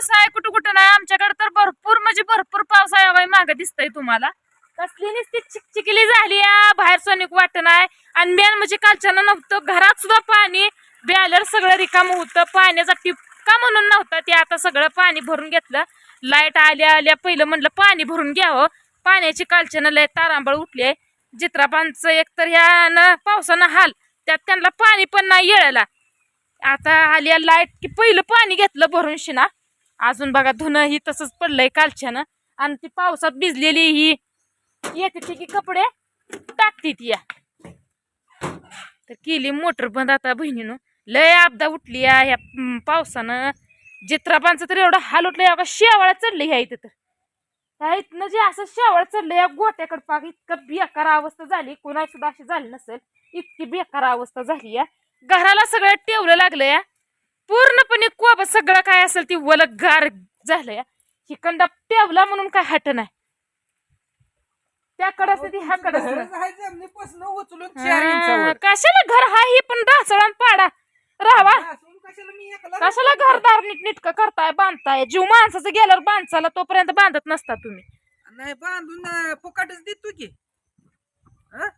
पाऊस आहे कुठं कुठं नाही. आमच्याकडे तर भरपूर म्हणजे भरपूर पाऊस आहे बाई मागं दिसतंय तुम्हाला. कसली नुसती चिकचिकली झाली या. बाहेर सोनिक वाटत नाही आणि मेन म्हणजे कालच्यानं नव्हतं. घरात सुद्धा पाणी बॅलर सगळं रिकाम होतं. पाण्याचा टिपका म्हणून नव्हता ते. आता सगळं पाणी भरून घेतलं. लाइट आल्या आल्या. पहिलं म्हणलं पाणी भरून घ्यावं. पाण्याची कालच्यानं लय तारांबळ उठली आहे. जित्राबांचं एक तर ह्या न पावसानं हाल. त्यात त्यांना पाणी पण नाही येळायला. आता आली लाइट की पहिलं पाणी घेतलं भरून शिना अजून बघा धुणं ही तसंच पडलंय कालच्यानं. आणि ती पावसात भिजलेली ही. येते ती की कपडे टाकते ती या. तर केली मोटर बंद आता बहिणीनं. लय आपदा उठली या ह्या पावसानं. जित्राबांचं तर एवढं हाल उठलं या शेवाळा चढली ह्या इथं तर. ह्या इथनं जे असं शेवाळ चढलं या गोट्याकडे पाक इतकं बेकार अवस्था झाली. कोणा सुद्धा अशी झाली नसेल. इतकी बेकार अवस्था झाली या. घराला सगळं टेवलं लागलं या. पूर्णपणे कोब सगळं काय असेल ती वलग गार झालं या. हिकंडा टेवला म्हणून काय हट नाही. त्याकडं असते ती ह्याकडं हा, कशाला घर हा ही पण ढासळा पाडा. राहावा कशाला घरदार नीट नीटकं करताय बांधताय? जीव माणसाचं गेल्यावर बांधचाला तोपर्यंत बांधत नसता तुम्ही. नाही बांधून फुकाटच देतो की. हं?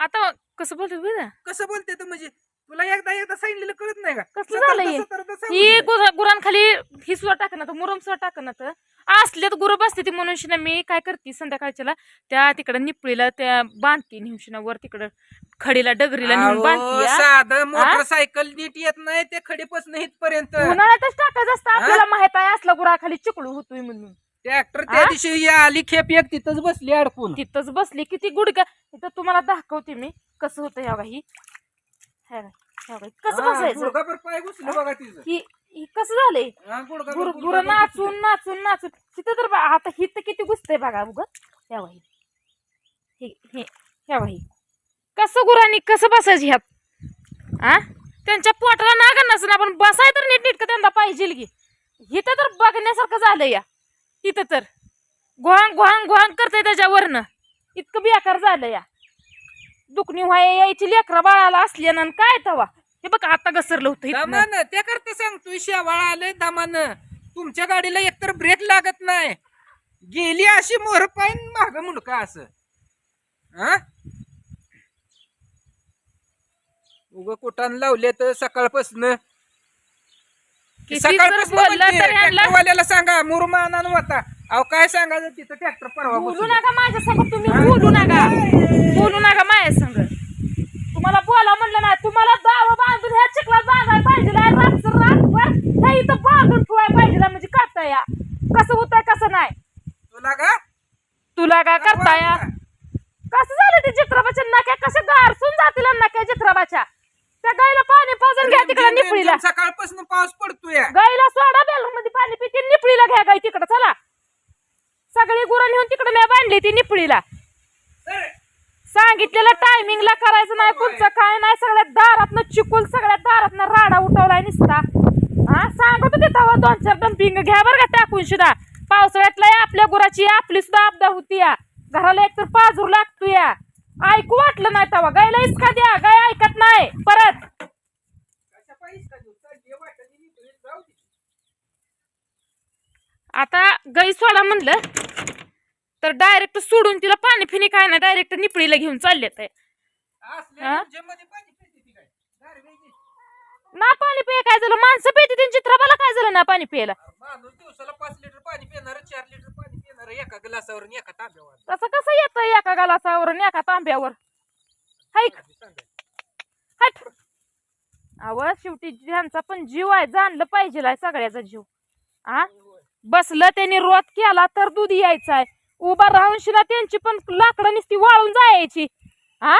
आता कसं बोलतो कसं बोलते म्हणजे? तुला एकदा एकदा सांगितलेलं कळत नाही का कसलं झालं हे? सतर्क सांगून ही दे. गुरा- गुरांखाली ही सुद्धा टाकणार मुरम सुद्धा टाकणार असल्यात गुरु बसते ती म्हणून शिना मी काय करते संध्याकाळच्याला त्या तिकडे निपळीला त्या बांधते निमशिना वर तिकडं खडीला डगरीला नेऊन अहो, बांधते या. साधं मोटरसायकल नीट येत नाही ते खडीपासून इथपर्यंत उन्हाळ्यातच टाकायचं असतं आपल्याला माहीत आहे असला गुराखाली चिकलू होतोय म्हणून ट्रॅक्टर त्या? दिवशी या आली खेप एक तिथंच बसली अडकून तिथंच बसली किती गुडघा इथं तुम्हाला दाखवते मी कसं होतं ह्या बाई. कसं हा, बसायचं? गुडघाभर पाय घुसलं बघा तिचं. ही ही कसं झालंय? हा, गुडघाभर- गुर गुर गुडघाभर नाचून नाचून नाचून. तिथं तर बा- आता हिथं किती घुसतंय बघा उग. ह्या बाई. हे हे ह्या बाई. कसं गुरांनी कसं बसायचं ह्यात? आ? त्यांच्या पोटाला नागा नसेल आपण बसाय तर नीट नीटकं त्यांना पाहिजे की इथं तर बघण्यासारखं झालं या. इथं तर. घोंग घोंग घोंग करते त्याच्यावरनं. इतकं बेकार झालं या. दुखणी व्हाय यायची लेकरा बाळाला असल्यानं काय तवा? हे बघ आता घसरलं होतं इथनं. दमान त्या करता सांगतोय शेवाळा आलंय दमान. तुमच्या गाडीला एकतर ब्रेक लागत नाही. गेली अशी मोहर पायन माग मुंडका असं. हा उग कुटान लावले तर सकाळपासून? किती जर बोललं तर ह्यांना वाल्याला सांगा मुरमानान होता. अहो काय सांगायचं तिथं ट्रॅक्टर परवा बोलू बसवलं. नका माझ्या संग तुम्ही बोलू नका. बोलू नका माझ्या संग तुम्हाला बोला म्हणलं ना तुम्हाला दावा बांधून ह्या चिखलात बांधायला पाहिजे रातचं रातभर ह्या इथं बांधून पाहिजे म्हणजे करता या. कसं होतंय कसं नाही? तुला का? तुला काय करता या? कसं झालं ते चित्रबाच्या नक्या कशा गारसून जातील नक्या चित्रबाच्या? त्या गायला पाणी पाजून घ्या तिकडे निपळीला सकाळपासून पाऊस पडतोय. गाईला सोडा बेलून मध्ये पाणी पिते निपळीला घ्या गाई तिकडं चला. सगळी गुरं नेऊन तिकडे मी बांधली ती निपळीला. सांगितलेलं टायमिंगला करायचं नाही पुढचं काय नाही सगळ्या दारातनं चिकूल सगळ्या दारातनं राडा उठवलाय निसता. हा सांगत होते तेव्हा दोन चार डंपिंग घ्या बरं का टाकून सुद्धा. पावसाळ्यातला आपल्या गुराची आपली सुद्धा आपदा होती या. घराला एकतर पाजूर लागतो या ऐकू वाटलं नाही तेव्हा गायला इसका द्या गाय ऐकत नाही. परत कशा पायीच का देऊ? चल, ये वाटेने निघून जाऊ दे. आता गाई सोडा म्हणलं तर डायरेक्ट सोडून तिला पाणी फिनी काय नाही डायरेक्ट निपळीला घेऊन चालले ते असल्या हा? रिमझिममध्ये पाणी पिते ती काय? गारव्याची. ना पाणी पिय काय झालं? माणसं पिते त्यांची चित्रपाला काय झालं ना पाणी माणूस दिवसाला पाच लिटर पाणी पिणार चार लिटर पाणी पिणार एका ग्लासावर आणि एका तांब्यावर. तसं कसं येतं एका गालासावर आणि एका तांब्यावर? हाईक हट. अव शेवटी ज्यांचा पण जीव आहे जाणलं पाहिजे सगळ्याचा जीव. आ? बसलं त्यांनी रोत केला तर दूध यायचं आहे. उभा राहून शिना त्यांची पण लाकडं नुसती वाळून जायची. हा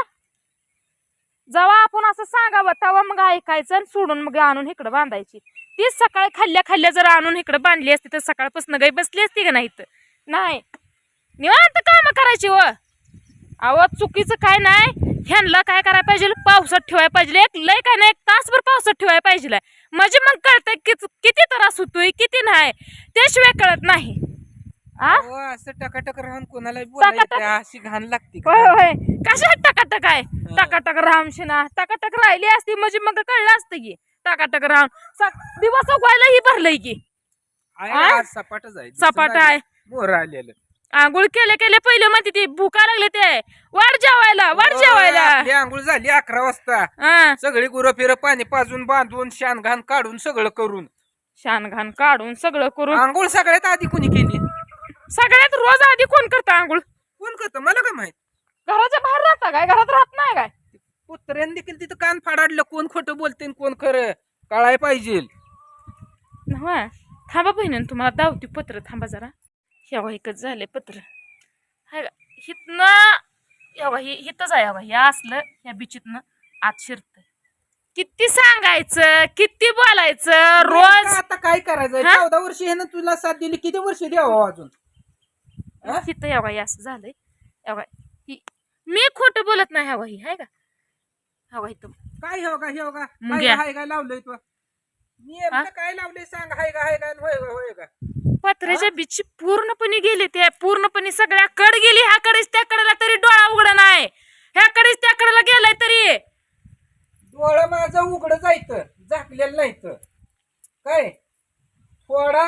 जेव्हा आपण असं सांगावं तेव्हा मग ऐकायचं आणि सोडून मग आणून इकडं बांधायची. ती सकाळी खाल्ल्या खाल्ल्या जर आणून इकडं बांधली असती तर सकाळपासून गाई बसली असती का नाही इथं? नाही. निवांत काम करायची व. अहो चुकीचं काय नाही. ह्यांना काय करायला पाहिजे? पावसात ठेवायला पाहिजे. एक लय काय नाही एक तासभर पावसात ठेवायला पाहिजे. म्हणजे मग कळतंय कि किती त्रास होतोय किती नाही. त्याशिवाय कळत नाही. असं टकाटक राहून कोणाला. अशी घाण लागते का? होय होय. कशा टकाटक आहे? टकाटक रामशिना टकाटक राहिली असती म्हणजे मग कळलं असतं की. टकाटक सा- दिवस उगवायला ही भरलंय की. सपाटच आहे. सपाट. आहे. आलेलं. आंघोळ केले केले पहिले म्हणते ती भुका लागले ते. वाढ जेवायला वाढ जेवायला. आपली आंघोळ झाली अकरा वाजता. हा. सगळी गुरं फिरं पाणी पाजून बांधून शान घाण काढून सगळं करून. शान घाण काढून सगळं करून. आंघोळ सगळ्यात आधी कोणी केली? सगळ्यात रोज आधी कोण करतं आंघोळ? कोण करत? मला काय माहीत? घराच्या बाहेर राहता काय? घरात राहत नाही काय? कुत्र्याने देखील तिथं कान फाडाडलं कोण खोटं बोलते आणि कोण खरं? कळाय पाहिजे. हा थांबा बहिणीनं तुम्हाला दावती पत्र थांबा जरा. ह्या एकच झाले पत्र. हाय का हितनं यावा ही हितच आहे यावा हे असलं ह्या बिचीतनं आत शिरत किती सांगायचं किती बोलायचं रोज आता काय करायचं? हा? चौदा वर्ष ह्यानं तुला साथ दिली किती वर्ष द्यावं अजून? हा? हित यावा हे असं झालंय. यावा ही मी खोटं बोलत नाही हवा ही हाय का हवा इथं. काय हे का हे का. हाय काय लावलंय तू. मी हा? काय लावलंय सांग हाय का हाय का होय का होय का पत्र्याच्या बिची पूर्णपणे गेली ते पूर्णपणे सगळ्या कड गेली ह्या कडेच त्या कडेला तरी डोळा उघड नाही. ह्या कडेच त्या कडेला गेलाय तरी. डोळं माझं उघड जायचं झाकलेलं नाही तर काय? थोडा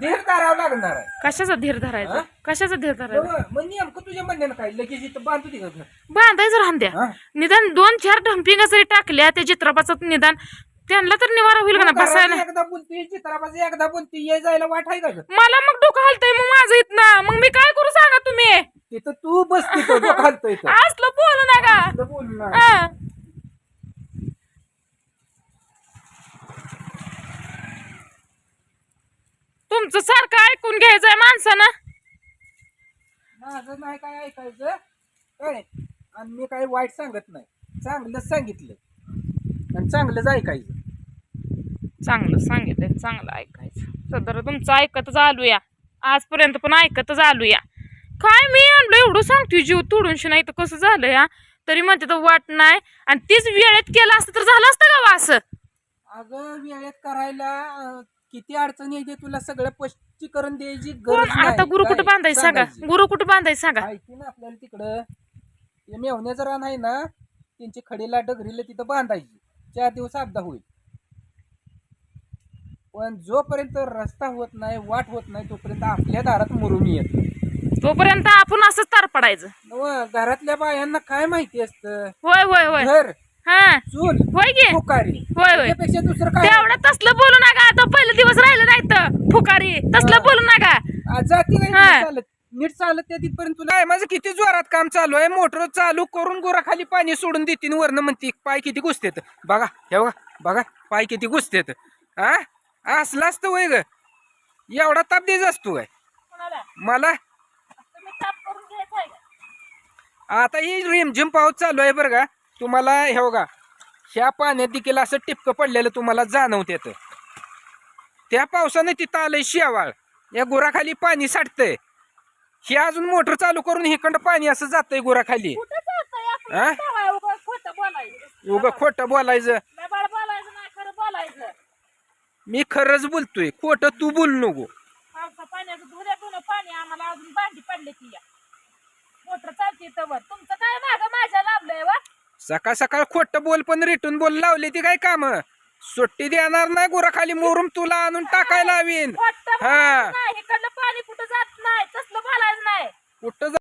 धीर धरावा लागणार आहे. कशाचा धीर धरायचा? हा? कशाचा धीर धरायचा? मग नेमकं तुझ्या म्हणण्यानं काय? लगेच इथं बांधू दे का घर? बांधायचं राहून द्या. हा? निदान दोन चार ढंपिंग जरी टाकल्या त्या चित्रपाचं निदान त्यांना तर निवारा होईल का ना बसायला. एकदा चित्राबाजी एकदा ये जायला वाट आहे का ग? मला मग डोकं हलतंय मग माझं इथनं. मग मी काय करू सांगा तुम्ही? तिथं तू बस तिथं इथं. असलं बोलू नका. बोलू. हा. तुमचं सारखं ऐकून घ्यायचंय माणसानं. माझं नाही काय ऐकायचं. काय आणि मी काही वाईट सांगत नाही. चांगलंच सांगितलं. आणि चांगलंच ऐकायचं. चांगलं सांगितलंय चांगलं ऐकायचं. सदर तुमचं ऐकतच आलूया आजपर्यंत पण ऐकतच आलूया काय मी आणलं एवढं सांगतोय जीव तोडूनशी नाही तर कसं झालं या तरी म्हणते तर वाट नाही. आणि तीच वेळेत केलं असतं तर झालं असतं का वा असं? अगं वेळेत करायला किती अडचण येते तुला सगळं स्पष्टीकरण द्यायची कोण? नाही. आता गुरु कुठं काय? बांधायचं सांगा? सांगायची. गुरु कुठं बांधायचं सांगा? माहिती ना आपल्याला तिकडं. ते मेवण्याचं रान आहे ना त्यांची खडीला डगरीला तिथं बांधायची. चार दिवस अपदा होईल. पण जोपर्यंत रस्ता होत नाही वाट होत नाही तोपर्यंत आपल्या दारात मुरुमी येत तोपर्यंत आपण असंच तार पडायचं. नव, घरातल्या बायांना काय माहिती असतं? होय होय होय. घर हा. चूल होय की? फुकारी. होय होय. त्यापेक्षा दुसरं काय? तेवढं तसलं बोलू नका. आता पहिलं दिवस राहिलं नाही तर फुकारी. तसलं बोलू नका. आ, जाती नाही हा. नीट चालत. नीट चालत त्या तिथपर्यंत तुला आहे, माझं किती जोरात काम चालू आहे? मोटर चालू करून गोराखाली पाणी सोडून देते आणि वरनं म्हणते पाय किती घुसतेत. बघा हे बघा बघा पाय किती घुसतेत. हा असला असतं वय ग. एवढा ताप द्यायचा असतो काय मला? आता ही रिमझिम पाऊस चालू आहे बरं का. तुम्हाला हे बघा ह्या पाण्यात देखील असं टिपकं पडलेलं तुम्हाला जाणवत येतं. त्या पावसाने तिथं आलंय शेवाळ. या गुराखाली पाणी साठतंय. हे अजून मोटर चालू करून हिकडं पाणी असं जातंय गुराखाली. हा? उग खोटं बोलायचं. मी खरंच बोलतोय खोट तू बोल नको. पाणी आम्हाला अजून भांडी चालते तवर तुमचं काय माझ्या सकाळ सकाळ खोट बोल पण रिटून बोल लावली ती काय काम? सुट्टी देणार नाही गुराखाली मोरून तुला आणून टाकायला हवीन हा. इकडलं पाणी कुठं जात नाही तसलं बोलायचं नाही. कुठं